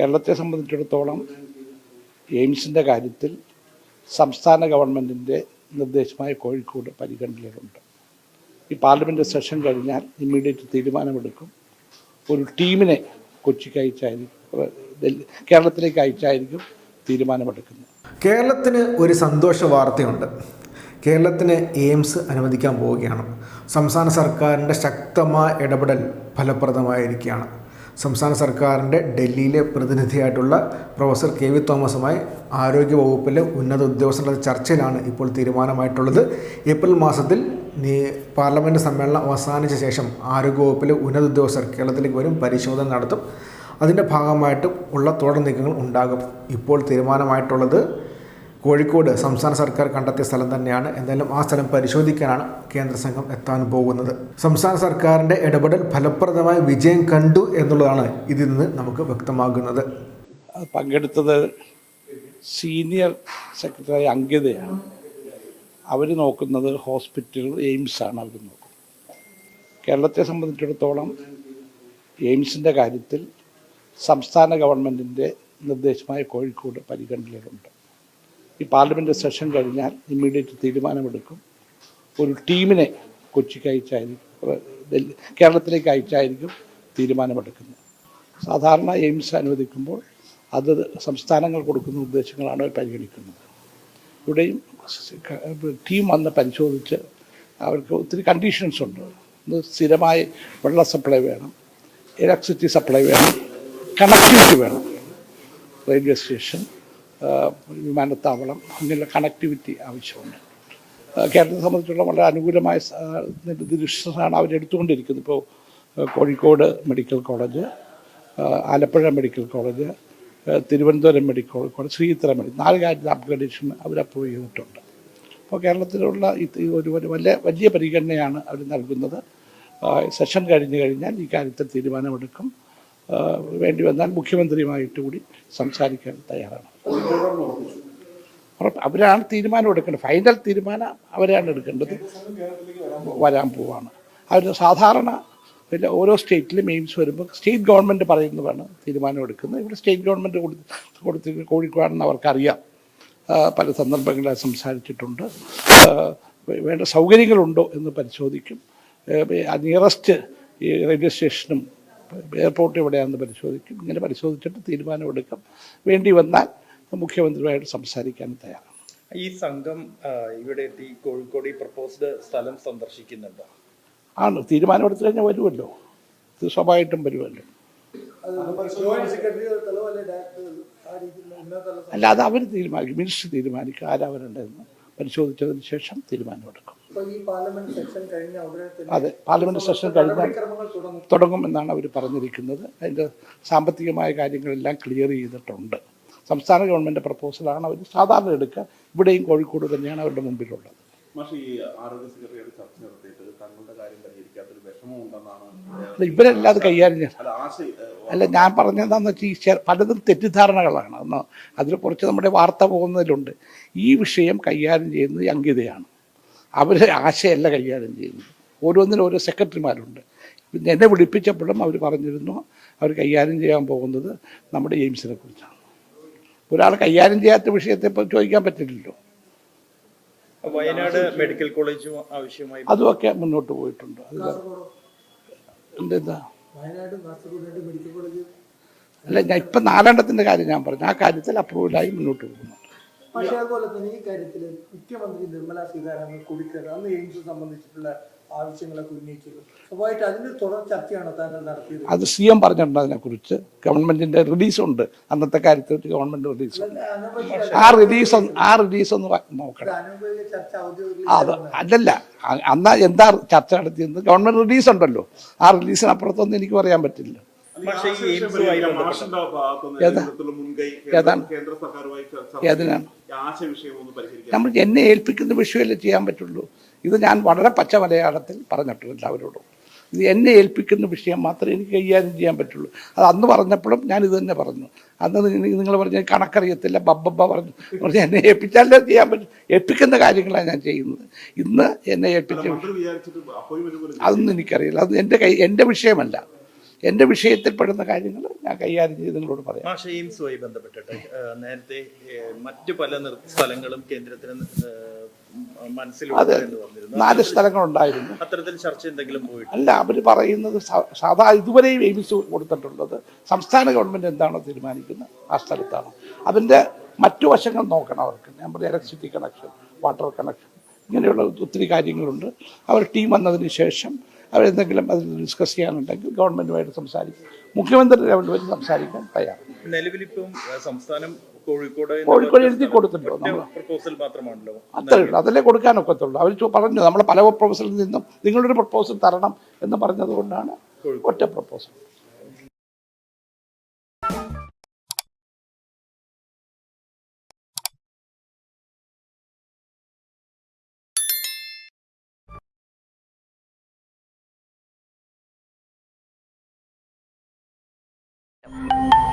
കേരളത്തെ സംബന്ധിച്ചിടത്തോളം എയിംസിന്റെ കാര്യത്തിൽ സംസ്ഥാന ഗവൺമെന്റിന്റെ നിർദ്ദേശമായ കോഴിക്കോട് പരിഗണനയിലുണ്ട്. ഈ പാർലമെന്റ് സെഷൻ കഴിഞ്ഞാൽ ഇമ്മീഡിയറ്റ് തീരുമാനമെടുക്കും. ഒരു ടീമിനെ കൊച്ചിക്ക് അയച്ചായിരിക്കും കേരളത്തിലേക്ക് അയച്ചായിരിക്കും തീരുമാനമെടുക്കുന്നത്. കേരളത്തിന് ഒരു സന്തോഷ വാർത്തയുണ്ട്. കേരളത്തിന് എയിംസ് അനുവദിക്കാൻ പോവുകയാണ്. സംസ്ഥാന സർക്കാരിന്റെ ശക്തമായ ഇടപെടൽ ഫലപ്രദമായിരിക്കുകയാണ്. സംസ്ഥാന സർക്കാരിന്റെ ഡൽഹിയിലെ പ്രതിനിധിയായിട്ടുള്ള പ്രൊഫസർ കെ വി തോമസുമായി ആരോഗ്യ വകുപ്പിലെ ഉന്നത ഉദ്യോഗസ്ഥരുടെ ചർച്ചയിലാണ് ഇപ്പോൾ തീരുമാനമായിട്ടുള്ളത്. ഏപ്രിൽ മാസത്തിൽ നീ പാർലമെന്റ് സമ്മേളനം അവസാനിച്ച ശേഷം ആരോഗ്യ വകുപ്പിലെ ഉന്നത ഉദ്യോഗസ്ഥർ കേരളത്തിലേക്ക് വരും പരിശോധന നടത്തും. അതിന്റെ ഭാഗമായിട്ടും ഉള്ള തുടർ നീക്കങ്ങൾ ഉണ്ടാകും. ഇപ്പോൾ തീരുമാനമായിട്ടുള്ളത് കോഴിക്കോട് സംസ്ഥാന സർക്കാർ കണ്ടെത്തിയ സ്ഥലം തന്നെയാണ്. എന്തായാലും ആ സ്ഥലം പരിശോധിക്കാനാണ് കേന്ദ്ര സംഘം എത്താൻ പോകുന്നത്. സംസ്ഥാന സർക്കാരിന്റെ ഇടപെടൽ ഫലപ്രദമായ വിജയം കണ്ടു എന്നുള്ളതാണ് ഇതിൽ നിന്ന് നമുക്ക് വ്യക്തമാകുന്നത്. പങ്കെടുത്തത് സീനിയർ സെക്രട്ടറി അങ്കിതയാണ്. അവർ നോക്കുന്നത് ഹോസ്പിറ്റൽ എയിംസ് ആണ് അവർ നോക്കുന്നത്. കേരളത്തെ സംബന്ധിച്ചിടത്തോളം എയിംസിന്റെ കാര്യത്തിൽ സംസ്ഥാന ഗവൺമെന്റിന്റെ നിർദ്ദേശമായ കോഴിക്കോട് പരിഗണനയിലുണ്ട്. ഈ പാർലമെന്റ് സെഷൻ കഴിഞ്ഞാൽ ഇമ്മീഡിയറ്റ് തീരുമാനമെടുക്കും. ഒരു ടീമിനെ കൊച്ചിക്ക് അയച്ചായിരിക്കും കേരളത്തിലേക്ക് അയച്ചായിരിക്കും തീരുമാനമെടുക്കുന്നത്. സാധാരണ എയിംസ് അനുവദിക്കുമ്പോൾ അത് സംസ്ഥാനങ്ങൾ കൊടുക്കുന്ന ഉദ്ദേശങ്ങളാണ് പരിഗണിക്കുന്നത്. ഇവിടെയും ടീം വന്ന് പരിശോധിച്ച് അവർക്ക് ഒത്തിരി കണ്ടീഷൻസ് ഉണ്ട്. സ്ഥിരമായി വെള്ള സപ്ലൈ വേണം ഇലക്ട്രിസിറ്റി സപ്ലൈ വേണം കണക്ടിവിറ്റി വേണം. റെയിൽവേ സ്റ്റേഷൻ വിമാനത്താവളം അങ്ങനെയുള്ള കണക്ടിവിറ്റി ആവശ്യമുണ്ട്. കേരളത്തെ സംബന്ധിച്ചുള്ള വളരെ അനുകൂലമായ ദൃശ്യമാണ് അവരെടുത്തുകൊണ്ടിരിക്കുന്നത്. ഇപ്പോൾ Kozhikode medical college Alappuzha medical college Thiruvananthapuram medical college ശ്രീത്ര medical നാല് കാര്യത്തിൽ അപ്ഗ്രഡേഷൻ അവർ അപ്രൂവ് ചെയ്തിട്ടുണ്ട്. അപ്പോൾ കേരളത്തിലുള്ള ഒരു വലിയ വലിയ പരിഗണനയാണ് അവർ നൽകുന്നത്. സെഷൻ കഴിഞ്ഞ് കഴിഞ്ഞാൽ ഈ കാര്യത്തിൽ തീരുമാനമെടുക്കും. വേണ്ടി വന്നാൽ മുഖ്യമന്ത്രിയുമായിട്ട് കൂടി സംസാരിക്കാൻ തയ്യാറാണ്. അവരാണ് തീരുമാനം എടുക്കേണ്ടത്. ഫൈനൽ തീരുമാനം അവരാണ് എടുക്കേണ്ടത്. വരാൻ പോവാണ്. അവർ സാധാരണ പിന്നെ ഓരോ സ്റ്റേറ്റിലും എയിംസ് വരുമ്പോൾ സ്റ്റേറ്റ് ഗവൺമെന്റ് പറയുന്നതാണ് തീരുമാനം എടുക്കുന്നത്. ഇവിടെ സ്റ്റേറ്റ് ഗവൺമെന്റ് കൊടുത്ത് കൊടുത്ത് കോഴിക്കോടാണെന്ന് അവർക്കറിയാം. പല സന്ദർഭങ്ങളിൽ സംസാരിച്ചിട്ടുണ്ട്. വേണ്ട സൗകര്യങ്ങളുണ്ടോ എന്ന് പരിശോധിക്കും. നിയറസ്റ്റ് റെയിൽവേ സ്റ്റേഷനും എയർപോർട്ട് എവിടെയാണെന്ന് പരിശോധിക്കും. ഇങ്ങനെ പരിശോധിച്ചിട്ട് തീരുമാനമെടുക്കും വേണ്ടി വന്നാൽ മുഖ്യമന്ത്രിയുമായിട്ട് സംസാരിക്കാൻ തയ്യാറാണ്. ഈ സംഘം ഇവിടെ എത്തി കോഴിക്കോട് ഈ പ്രപ്പോസ്ഡ് സ്ഥലം സന്ദർശിക്കുന്നുണ്ടോ? ആണ്. തീരുമാനമെടുത്തു കഴിഞ്ഞാൽ വരുമല്ലോ. സ്വഭാവമായിട്ടും സ്വാഭാവികമായിട്ടും വരുമല്ലോ. അല്ല അത് അവർ തീരുമാനിക്കും. മിനിസ്റ്റർ തീരുമാനിക്കും. ആരാ വരേണ്ടതെന്ന് പരിശോധിച്ചതിന് ശേഷം തീരുമാനമെടുക്കും ഈ പാർലമെന്റ് സെഷൻ കഴിഞ്ഞ ഉടനെ അതെ പാർലമെന്റ് സെഷൻ കഴിഞ്ഞാൽ തുടങ്ങും. എന്നാണ് അവർ പറഞ്ഞിരിക്കുന്നത്. അതിന്റെ സാമ്പത്തികമായ കാര്യങ്ങളെല്ലാം ക്ലിയർ ചെയ്തിട്ടുണ്ട്. സംസ്ഥാന ഗവൺമെന്റ് പ്രപ്പോസലാണ് അവർ സാധാരണ എടുക്കുക. ഇവിടെയും കോഴിക്കോട് തന്നെയാണ് അവരുടെ മുമ്പിലുള്ളത്. അല്ല ഇവരെല്ലാം അത് കൈകാര്യം അല്ല ഞാൻ പറഞ്ഞതെന്ന് വെച്ചാൽ ഈ പലതും തെറ്റിദ്ധാരണകളാണ്. എന്ന് അതിൽ കുറച്ച് നമ്മുടെ വാർത്ത പോകുന്നതിലുണ്ട്. ഈ വിഷയം കൈകാര്യം ചെയ്യുന്നത് അങ്കിതയാണ്. അവർ ആശയല്ല കൈകാര്യം ചെയ്യുന്നത്. ഓരോന്നിനും ഓരോ സെക്രട്ടറിമാരുണ്ട്. എന്നെ വിളിപ്പിച്ചപ്പോഴും അവർ പറഞ്ഞിരുന്നു അവർ കൈകാര്യം ചെയ്യാൻ പോകുന്നത് നമ്മുടെ എയിംസിനെ കുറിച്ചാണ്. ഒരാൾ കൈകാര്യം ചെയ്യാത്ത വിഷയത്തെ ചോദിക്കാൻ പറ്റില്ലല്ലോ. വയനാട് മെഡിക്കൽ കോളേജും ആവശ്യമായി. അതുമൊക്കെ മുന്നോട്ട് പോയിട്ടുണ്ട്. അതിൽ എന്താ വയനാട് കാസർഗോഡ് മെഡിക്കൽ അല്ല ഞാൻ ഇപ്പം നാലെണ്ണത്തിന്റെ കാര്യം ഞാൻ പറഞ്ഞു. ആ കാര്യത്തിൽ അപ്രൂവലായി മുന്നോട്ട് പോകുന്നുണ്ട് പക്ഷേ അതുപോലെ തന്നെ ഈ കാര്യത്തിൽ മുഖ്യമന്ത്രി നിർമ്മല സീതാരാമൻ കൂടിക്കയറി അന്ന് എയിംസ് സംബന്ധിച്ചിട്ടുള്ള ആവശ്യങ്ങളൊക്കെ ഉന്നയിച്ചിരുന്നു. സ്വാഭാവികമായിട്ട് അതിന്റെ തുടർ ചർച്ചയാണ് താങ്കൾ നടത്തിയത്? അത് സി എം പറഞ്ഞിട്ടുണ്ട് അതിനെക്കുറിച്ച്. ഗവൺമെന്റിന്റെ റിലീസുണ്ട് അന്നത്തെ കാര്യത്തിൽ ഗവൺമെന്റ് റിലീസ് ആ റിലീസ് ആ റിലീസ് ഒന്ന് നോക്കണം. അത് അല്ലല്ല അന്നാ എന്താ ചർച്ച നടത്തിയത് ഗവൺമെന്റ് റിലീസ് ഉണ്ടല്ലോ. ആ റിലീസിനപ്പുറത്തൊന്നും എനിക്ക് പറയാൻ പറ്റില്ല. നമ്മൾ എന്നെ ഏൽപ്പിക്കുന്ന വിഷയമല്ലേ ചെയ്യാൻ പറ്റുള്ളൂ? ഇത് ഞാൻ വളരെ പച്ച മലയാളത്തിൽ പറഞ്ഞിട്ടുണ്ട് എല്ലാവരോടും. ഇത് എന്നെ ഏൽപ്പിക്കുന്ന വിഷയം മാത്രമേ എനിക്ക് കൈകാര്യം ചെയ്യാൻ പറ്റുള്ളൂ. അത് അന്ന് പറഞ്ഞപ്പോഴും ഞാൻ ഇത് തന്നെ പറഞ്ഞു. അന്ന് നിങ്ങൾ പറഞ്ഞ കണക്കറിയത്തില്ല ബബ്ബബ്ബ പറഞ്ഞു. പറഞ്ഞു എന്നെ ഏൽപ്പിച്ചാലേ ചെയ്യാൻ പറ്റും. ഏൽപ്പിക്കുന്ന കാര്യങ്ങളാണ് ഞാൻ ചെയ്യുന്നത്. ഇന്ന് എന്നെ ഏൽപ്പിച്ച അതൊന്നും എനിക്കറിയില്ല. അത് എന്റെ കൈ എന്റെ വിഷയമല്ല. എന്റെ വിഷയത്തിൽപ്പെടുന്ന കാര്യങ്ങൾ ഞാൻ കൈകാര്യം ചെയ്ത് നിങ്ങളോട് പറയാം. മാഷ എയിംസുമായി ബന്ധപ്പെട്ടിട്ട് നേരത്തെ മറ്റു പല സ്ഥലങ്ങളും കേന്ദ്രത്തിന് പറഞ്ഞിരുന്നു. നാല് സ്ഥലങ്ങളുണ്ടായിരുന്നു. അത്തരത്തിൽ ചർച്ച എന്തെങ്കിലും പോയിട്ട് അല്ല അവർ പറയുന്നത് സാധാ ഇതുവരെയും എയിംസ് കൊടുത്തിട്ടുള്ളത് സംസ്ഥാന ഗവൺമെന്റ് എന്താണോ തീരുമാനിക്കുന്നത് ആ സ്ഥലത്താണ്. അതിന്റെ മറ്റു വശങ്ങൾ നോക്കണം അവർക്ക്. ഞാൻ പറഞ്ഞ ഇലക്ട്രിസിറ്റി കണക്ഷൻ വാട്ടർ കണക്ഷൻ ഇങ്ങനെയുള്ള ഒത്തിരി കാര്യങ്ങളുണ്ട്. അവർ ടീം വന്നതിന് ശേഷം അവരെന്തെങ്കിലും അതിൽ ഡിസ്കസ് ചെയ്യാനുണ്ടെങ്കിൽ ഗവൺമെന്റുമായിട്ട് സംസാരിക്കും. മുഖ്യമന്ത്രി ലെവലിൽ വരെ സംസാരിക്കാൻ തയ്യാറാണ്. നിലവിലിപ്പം സംസ്ഥാനം കോഴിക്കോട് കോഴിക്കോട് എഴുതി കൊടുത്തിട്ടുണ്ടോ. നമ്മൾ പ്രപ്പോസൽ മാത്രമാണല്ലോ. ഉള്ളൂ. അതല്ലേ കൊടുക്കാനൊക്കത്തുള്ളൂ അവർ പറഞ്ഞു നമ്മൾ പല പ്രൊപ്പോസലിൽ നിന്നും നിങ്ങളൊരു പ്രൊപ്പോസൽ തരണം എന്ന് പറഞ്ഞതുകൊണ്ടാണ് ഒറ്റ പ്രപ്പോസൽ Yep.